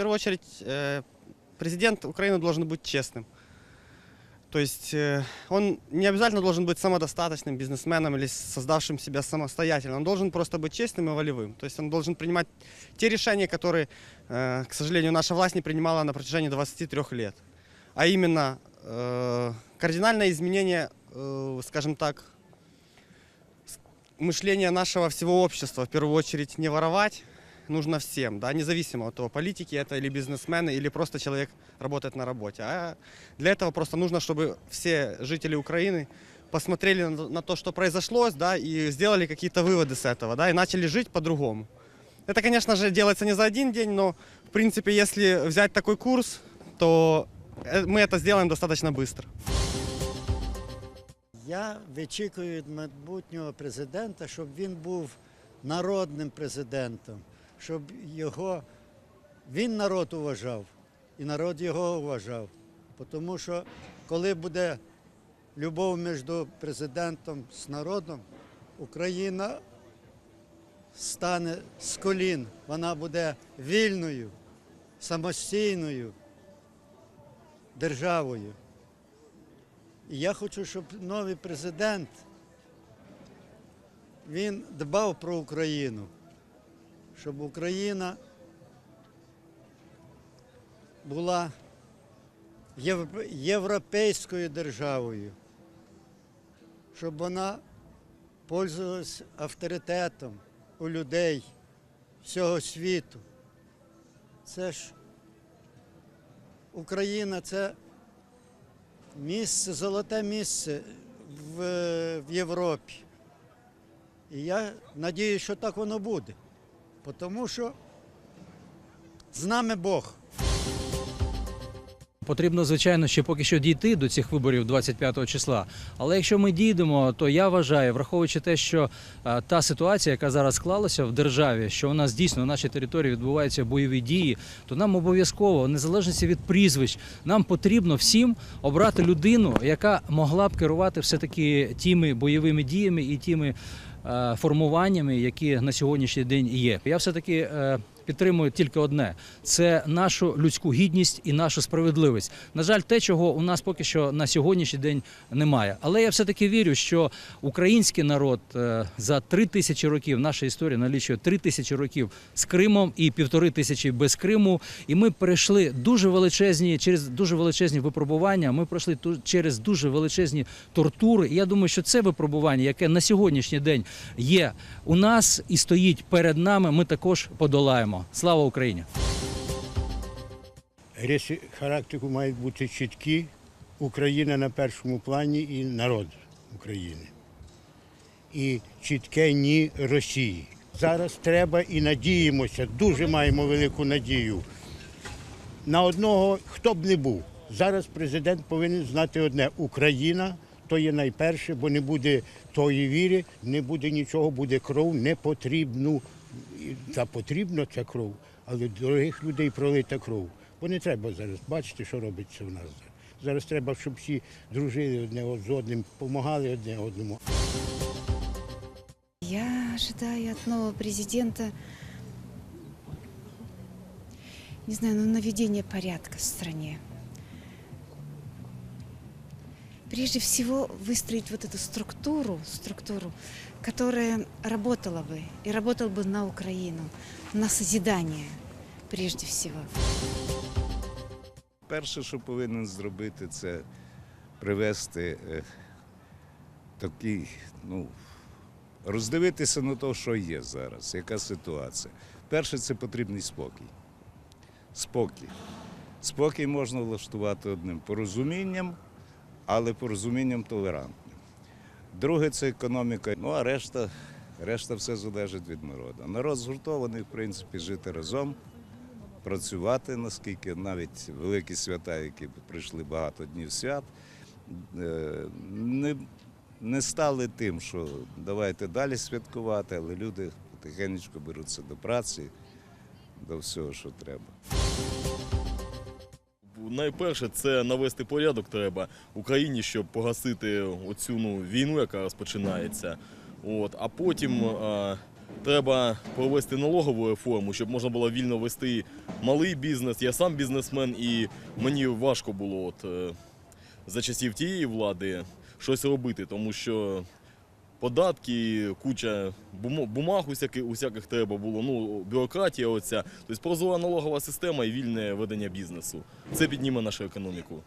первую очередь, э, президент Украины должен быть честным. То есть э, он не обязательно должен быть самодостаточным бизнесменом или создавшим себя самостоятельно. Он должен просто быть честным и волевым. То есть он должен принимать те решения, которые, э, к сожалению, наша власть не принимала на протяжении 23 лет. А именно кардинальное изменение, скажем так, мышления нашего всего общества. В первую очередь не воровать нужно всем, да, независимо от того, политики это или бизнесмены, или просто человек работает на работе. А для этого просто нужно, чтобы все жители Украины посмотрели на, на то, что произошло, да, и сделали какие-то выводы с этого, да, и начали жить по-другому. Это, конечно же, делается не за один день, но, в принципе, если взять такой курс, то э, мы это сделаем достаточно быстро. Я вичікую від майбутнього президента, щоб він був народним президентом, щоб його він народ уважав і народ його уважав. Тому що коли буде любов між президентом з народом, Україна стане з колін, вона буде вільною, самостійною державою. І я хочу, щоб новий президент він дбав про Україну, щоб Україна була європейською державою, щоб вона пользувалась авторитетом у людей всього світу. Це ж Україна це місце, золоте місце в, в Європі. І я надіюся, що так воно буде. Тому що з нами Бог. Потрібно, звичайно, ще поки що дійти до цих виборів 25 числа. Але якщо ми дійдемо, то я вважаю, враховуючи те, що е, та ситуація, яка зараз склалася в державі, що у нас дійсно на нашій території відбуваються бойові дії, то нам обов'язково, незалежно від прізвищ, нам потрібно всім обрати людину, яка могла б керувати все таки тими бойовими діями і тими формуваннями, які на сьогоднішній день є. Я все таки. Підтримую тільки одне: це нашу людську гідність і нашу справедливість. На жаль, те, чого у нас поки що на сьогоднішній день немає. Але я все таки вірю, що український народ е, за три тисячі років наша історія налічує три тисячі років з Кримом і півтори тисячі без Криму. І ми перейшли дуже величезні через дуже величезні випробування. Ми пройшли через дуже величезні тортури. І я думаю, що це випробування, яке на сьогоднішній день є у нас і стоїть перед нами, ми також подолаємо. Слава Україні! Риси характеру мають бути чіткі. Україна на першому плані і народ України. І чітке ні Росії. Зараз треба і надіємося, дуже маємо велику надію. На одного, хто б не був. Зараз президент повинен знати одне: Україна то є найперше, бо не буде тої віри, не буде нічого, буде кров не потрібну. Та потрібна ця кров, але дорогих людей пролита кров. Бо не треба зараз бачити, що робиться в нас. зараз. Треба, щоб всі дружили одне з одним, допомагали одне одному. Я ожидаю от нового президента, не знаю, ну, наведения порядка в стране Прежде всего выстроить вот эту структуру, структуру, которая работала бы и работала бы на Украину, на созидание прежде всего. Перше, що повинен зробити, це привести е, такий, ну, роздивитися на те, що є зараз, яка ситуація. Перше, це потрібний спокій. Спокій. Спокій можна влаштувати одним порозумінням, але порозумінням толерантним. Друге це економіка. Ну а решта, решта все залежить від народу. Народ згуртований, в принципі, жити разом працювати, наскільки навіть великі свята, які прийшли багато днів свят, е, не, не стали тим, що давайте далі святкувати, але люди потихеньку беруться до праці, до всього, що треба. Найперше це навести порядок треба Україні, щоб погасити оцю ну, війну, яка розпочинається. От, а потім а, Треба провести налогову реформу, щоб можна було вільно вести малий бізнес. Я сам бізнесмен, і мені важко було от, е, за часів тієї влади щось робити, тому що податки, куча бумаг усяких, усяких треба було, ну, бюрократія оця. Тобто прозора налогова система і вільне ведення бізнесу. Це підніме нашу економіку.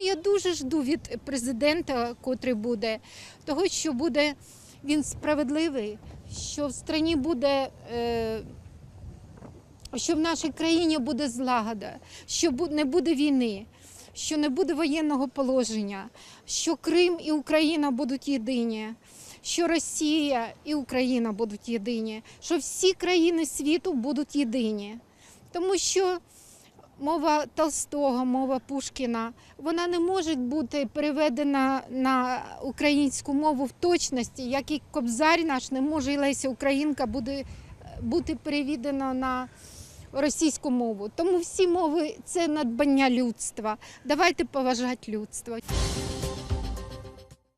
Я дуже жду від президента, котрий буде, того, що буде він справедливий, що в страні буде. Е, що в нашій країні буде злагода, що не буде війни, що не буде воєнного положення, що Крим і Україна будуть єдині, що Росія і Україна будуть єдині, що всі країни світу будуть єдині. Тому що мова Толстого, мова Пушкіна, вона не може бути переведена на українську мову в точності, як і Кобзар наш не може і Леся Українка буде бути переведена на російську мову. Тому всі мови це надбання людства. Давайте поважати людство.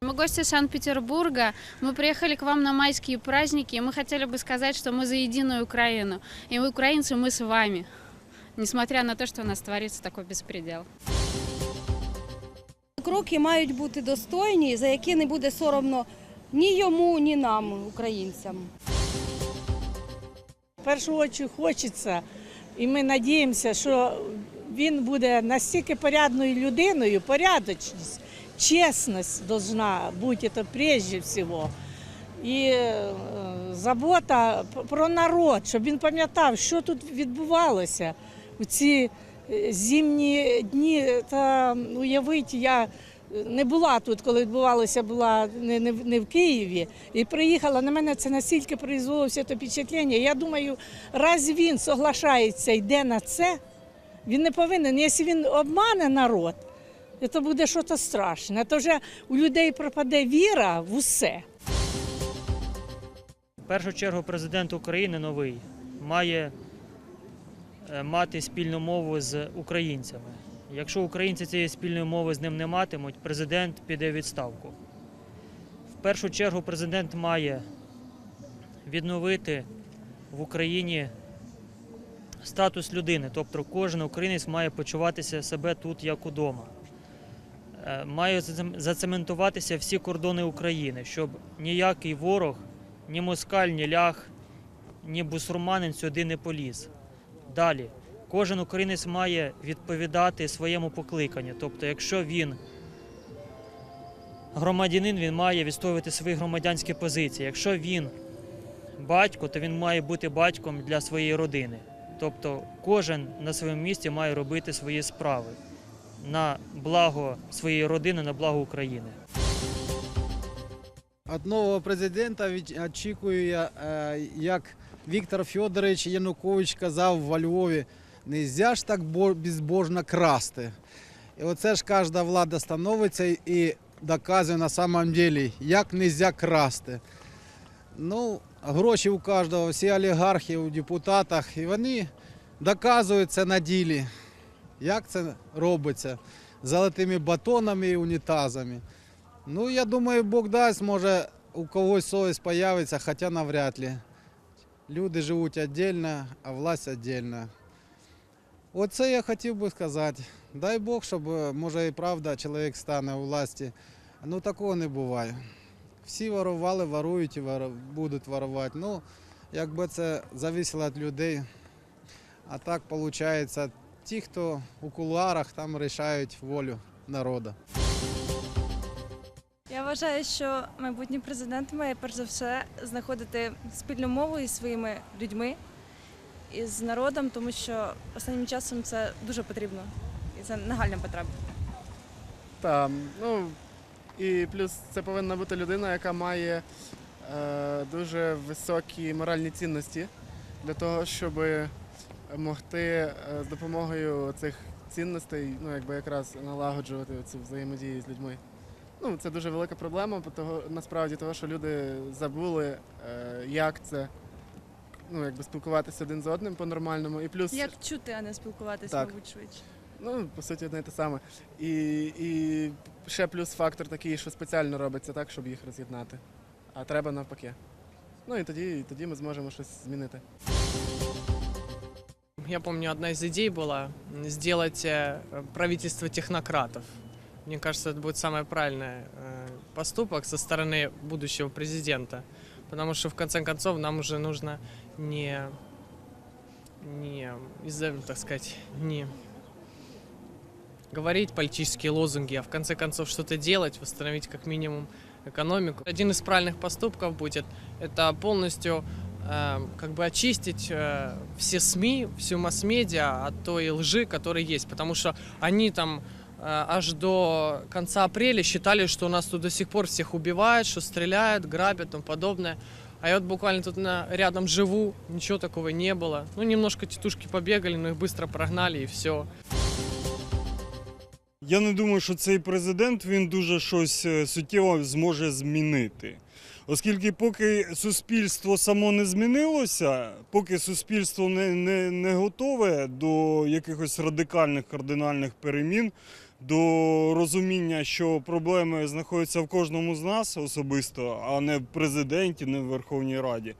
Мы гости Санкт-Петербурга. Мы приехали к вам на майские праздники, и мы хотели бы сказать, что мы за единую Украину. И мы украинцы, мы с вами. Несмотря на то, что у нас творится такой беспредел. Кроки мають бути достойні, за які не буде соромно ні йому, ні нам, українцям. В першу чергу хочеться, і ми надіємося, що він буде настільки порядною людиною, порядочність, чесність должна бути це прежде всього. І е, забота про народ, щоб він пам'ятав, що тут відбувалося у ці е, зимні дні. Та уявіть, я не була тут, коли відбувалося, була не, не, не в Києві. І приїхала, на мене це настільки произвело все це впечатлення. Я думаю, раз він соглашається, йде на це, він не повинен. Якщо він обмане народ, це буде щось страшне. То вже у людей пропаде віра в усе. В першу чергу президент України новий має е, мати спільну мову з українцями. Якщо українці цієї спільної мови з ним не матимуть, президент піде у відставку. В першу чергу президент має відновити в Україні статус людини, тобто кожен українець має почуватися себе тут як удома. Е, Має зацементуватися всі кордони України, щоб ніякий ворог ні москаль, ні ляг, ні бусурманин сюди не поліз. Далі, кожен українець має відповідати своєму покликанню. Тобто, якщо він громадянин, він має відстоювати свої громадянські позиції. Якщо він батько, то він має бути батьком для своєї родини. Тобто кожен на своєму місці має робити свої справи на благо своєї родини, на благо України. Від нового президента очікую я, е, як Віктор Федорович Янукович казав во Львові, не можна ж так бо- безбожно красти. І оце ж кожна влада становиться і доказує на самом деле, як не можна красти. Ну, гроші у кожного, всі олігархи у депутатах, і вони доказують це на ділі, як це робиться золотими батонами і унітазами. Ну, я думаю, Бог дасть, може, у когось совість появиться, хоча навряд ли. Люди живуть віддільно, а власть віддільно. Оце я хотів би сказати. Дай Бог, щоб, е, може, і правда чоловік стане у власті. Ну, такого не буває. Всі ворували, ворують і будуть ворувати. Ну, якби це залежало від людей. А так виходить, ті, хто у кулуарах, там рішають волю народу. Я вважаю, що майбутній президент має перш за все знаходити спільну мову із своїми людьми, із народом, тому що останнім часом це дуже потрібно. І це нагальна потреба. Так, ну і плюс це повинна бути людина, яка має е, дуже високі моральні цінності для того, щоб могти е, з допомогою цих цінностей, ну якби якраз налагоджувати цю взаємодію з людьми. Ну, це дуже велика проблема, бо того, насправді того, що люди забули, е, як це ну, якби спілкуватися один з одним по-нормальному. І плюс Як чути, а не спілкуватися, Так. мабуть, швидше. Ну, по суті, одне й те саме. І, і ще плюс фактор такий, що спеціально робиться так, щоб їх роз'єднати. А треба навпаки. Ну і тоді, і тоді ми зможемо щось змінити. Я помню, одна из идей была м, сделать э, правительство технократов. Мне кажется, это будет самый правильный э, поступок со стороны будущего президента. Потому что, в конце концов, нам уже нужно не, не из-за, так сказать, не говорить политические лозунги, а в конце концов что-то делать, восстановить как минимум экономику. Один из правильных поступков будет это полностью э, как бы очистить э, все СМИ, всю масс-медиа от той лжи, которая есть. Потому что они там аж до конца апреля считали, что у нас тут до сих пор всех убивают, что стреляют, грабят и тому подобное. А я вот буквально тут на, рядом живу, ничего такого не было. Ну, немножко тетушки побегали, но их быстро прогнали и все. Я не думаю, що цей президент він дуже щось е, суттєво зможе змінити. Оскільки поки суспільство само не змінилося, поки суспільство не, не, не готове до якихось радикальних кардинальних перемін, до розуміння, що проблеми знаходяться в кожному з нас особисто, а не в президенті, не в Верховній Раді,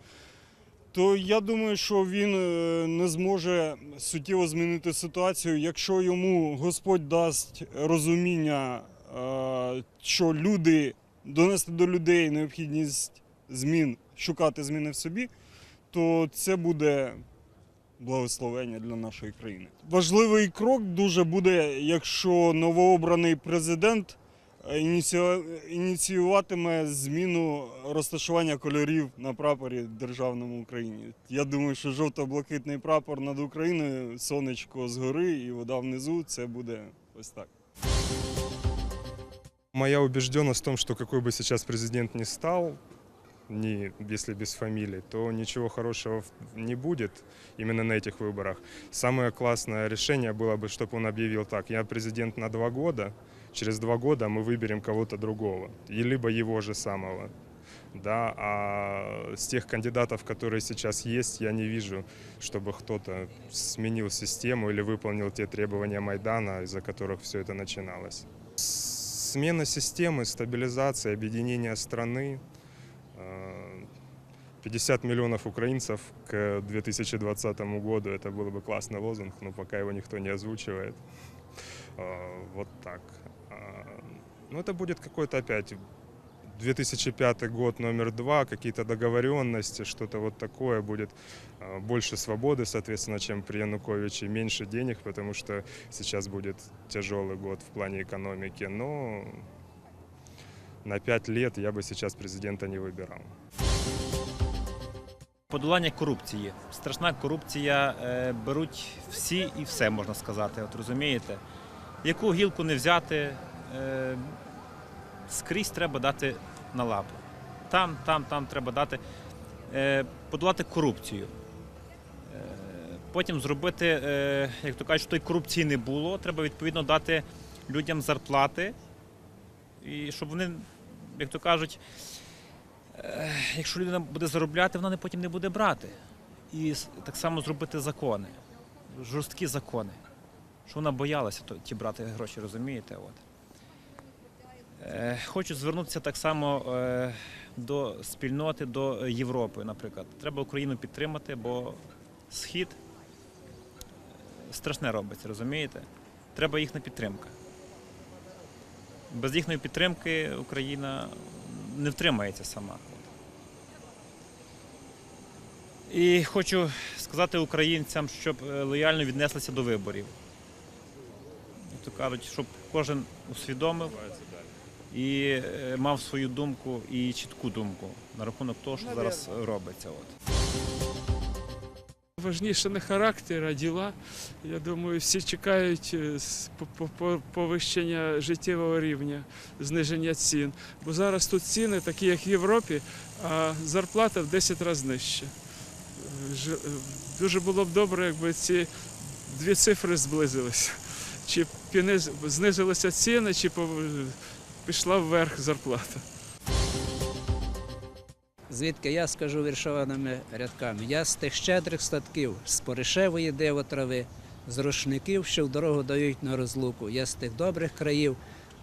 то я думаю, що він е, не зможе суттєво змінити ситуацію, якщо йому Господь дасть розуміння, е, що люди донести до людей необхідність змін, шукати зміни в собі, то це буде благословення для нашої країни. Важливий крок дуже буде, якщо новообраний президент е, ініціюватиме зміну розташування кольорів на прапорі державному Україні. Я думаю, що жовто-блакитний прапор над Україною, сонечко згори і вода внизу це буде ось так. Моя убежденность в том, что какой бы сейчас президент ни стал, не, если без фамилии, то ничего хорошего не будет именно на этих выборах. Самое классное решение было бы, чтобы он объявил так, я президент на два года, через два года мы выберем кого-то другого, и либо его же самого. Да, а с тех кандидатов, которые сейчас есть, я не вижу, чтобы кто-то сменил систему или выполнил те требования Майдана, из-за которых все это начиналось. Смена системы, стабилизация, объединение страны. Э, 50 миллионов украинцев к 2020 году. Это был бы классный лозунг, но пока его никто не озвучивает. Э, Вот так. А, Ну, это будет какой-то опять 2005 год номер два, какие-то договоренности, что-то вот такое будет. э, Больше свободы, соответственно, чем при Януковиче, меньше денег, потому что сейчас будет тяжелый год в плане экономики. Но на пять лет я бы сейчас президента не выбирал. Подолання корупції. Страшна корупція е, беруть всі і все, можна сказати. От розумієте? Яку гілку не взяти, е, скрізь треба дати на лапу. Там, там, там треба дати, е, подолати корупцію. Потім зробити, як то кажуть, що тої корупції не було, треба відповідно дати людям зарплати, і щоб вони, як то кажуть, Е, якщо людина буде заробляти, вона потім не буде брати. І так само зробити закони, жорсткі закони, що вона боялася то- ті брати гроші, розумієте? От. Е, Хочу звернутися так само е, до спільноти, до Європи, наприклад. Треба Україну підтримати, бо схід страшне робиться, розумієте? Треба їхня підтримка. Без їхньої підтримки Україна не втримається сама. І хочу сказати українцям, щоб е, лояльно віднеслися до виборів. Як то кажуть, щоб кожен усвідомив і е, мав свою думку і чітку думку на рахунок того, що зараз робиться. От. Важніше не характер, а діла. Я думаю, всі чекають е, повищення життєвого рівня, зниження цін. Бо зараз тут ціни такі, як в Європі, а зарплата в 10 разів нижча. Е, е, Дуже було б добре, якби ці дві цифри зблизилися. Чи знизилися ціни, чи пішла вверх зарплата. Звідки я скажу віршованими рядками. Я з тих щедрих статків, з поришевої диво трави, з рушників, що в дорогу дають на розлуку. Я з тих добрих країв,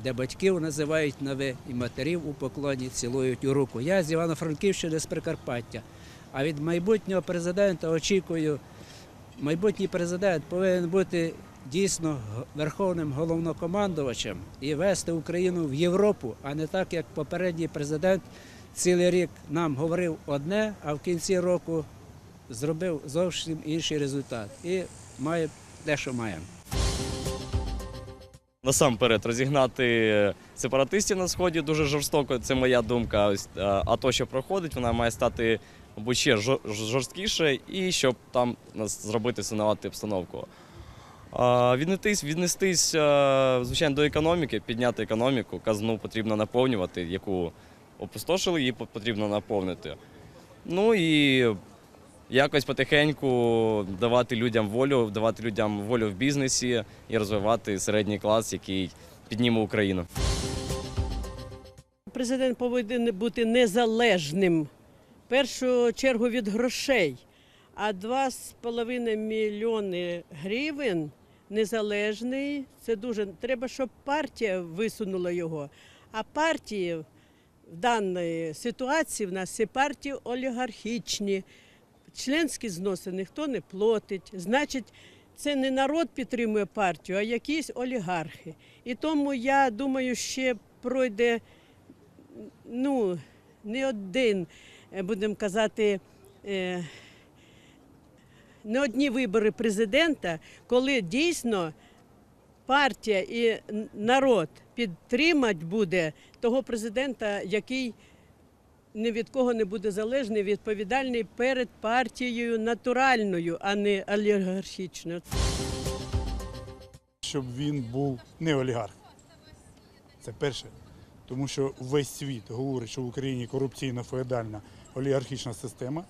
де батьків називають на ви і матерів у поклоні цілують у руку. Я з Івано-Франківщини з Прикарпаття. А від майбутнього президента очікую, майбутній президент повинен бути дійсно верховним головнокомандувачем і вести Україну в Європу, а не так, як попередній президент цілий рік нам говорив одне, а в кінці року зробив зовсім інший результат. І має те, що маємо. насамперед розігнати сепаратистів на сході дуже жорстоко. Це моя думка. Е, а то, що проходить, вона має стати мабуть, ще жорсткіше, і щоб там зробити синувати обстановку. Віднестись, віднестись, е, звичайно, до економіки, підняти економіку, казну потрібно наповнювати, яку опустошили, її потрібно наповнити. Ну і якось потихеньку давати людям волю, давати людям волю в бізнесі і розвивати середній клас, який підніме Україну. Президент повинен бути незалежним. В першу чергу від грошей. А 2,5 мільйони гривень незалежний. Це дуже треба, щоб партія висунула його. А партії в даній ситуації в нас всі партії олігархічні. Членські зноси ніхто не платить. Значить, це не народ підтримує партію, а якісь олігархи. І тому я думаю, ще пройде ну, не один, е, будемо казати, е, не одні вибори президента, коли дійсно партія і народ підтримать буде того президента, який ні від кого не буде залежний, відповідальний перед партією натуральною, а не олігархічною. щоб він був не олігарх. Це перше. Тому що весь світ говорить, що в Україні корупційна феодальна олігархічна система,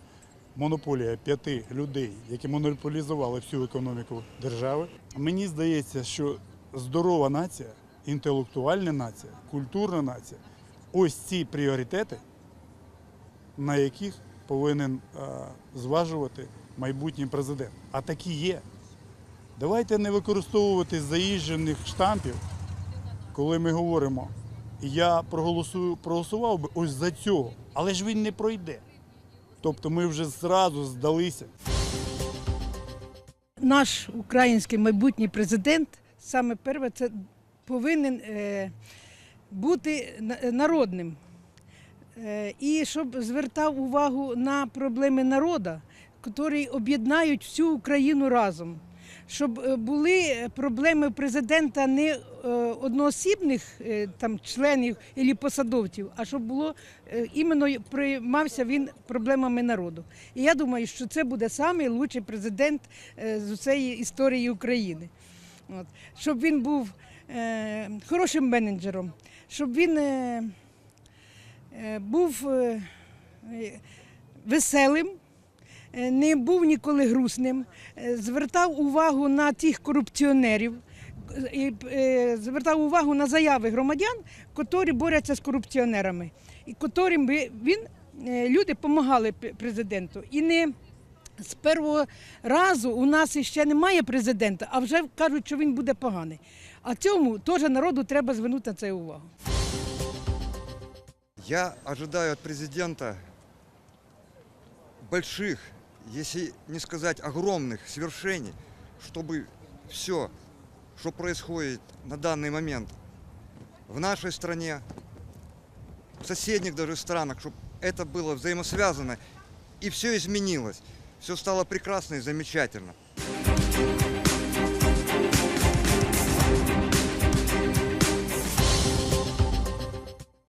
монополія п'яти людей, які монополізували всю економіку держави. Мені здається, що здорова нація, інтелектуальна нація, культурна нація ось ці пріоритети, на яких повинен е, зважувати майбутній президент. А такі є. Давайте не використовувати заїжджених штампів, коли ми говоримо, я проголосую, проголосував би ось за цього, але ж він не пройде. Тобто ми вже зразу здалися. наш український майбутній президент саме перше це повинен е, бути народним. Е, і щоб звертав увагу на проблеми народу, які об'єднають всю Україну разом. Щоб е, були проблеми президента не е, одноосібних е, там, членів або посадовців, а щоб було е, іменно приймався він проблемами народу. І я думаю, що це буде найкращий президент е, з усієї історії України. От. Щоб він був е, хорошим менеджером, щоб він е, е, був е, е, веселим, е, не був ніколи грустним, е, звертав увагу на тих корупціонерів. е, І е, звертав увагу на заяви громадян, які борються з корупціонерами, і котрим він е, люди допомагали президенту. І не з першого разу у нас ще немає президента, а вже кажуть, що він буде поганий. А цьому теж народу треба звернути на це увагу. Я ожидаю от президента больших, если не сказать огромных свершений, чтобы все, что происходит на данный момент в нашей стране, в соседних даже странах, чтобы это было взаимосвязано и все изменилось. Все стало прекрасно и замечательно.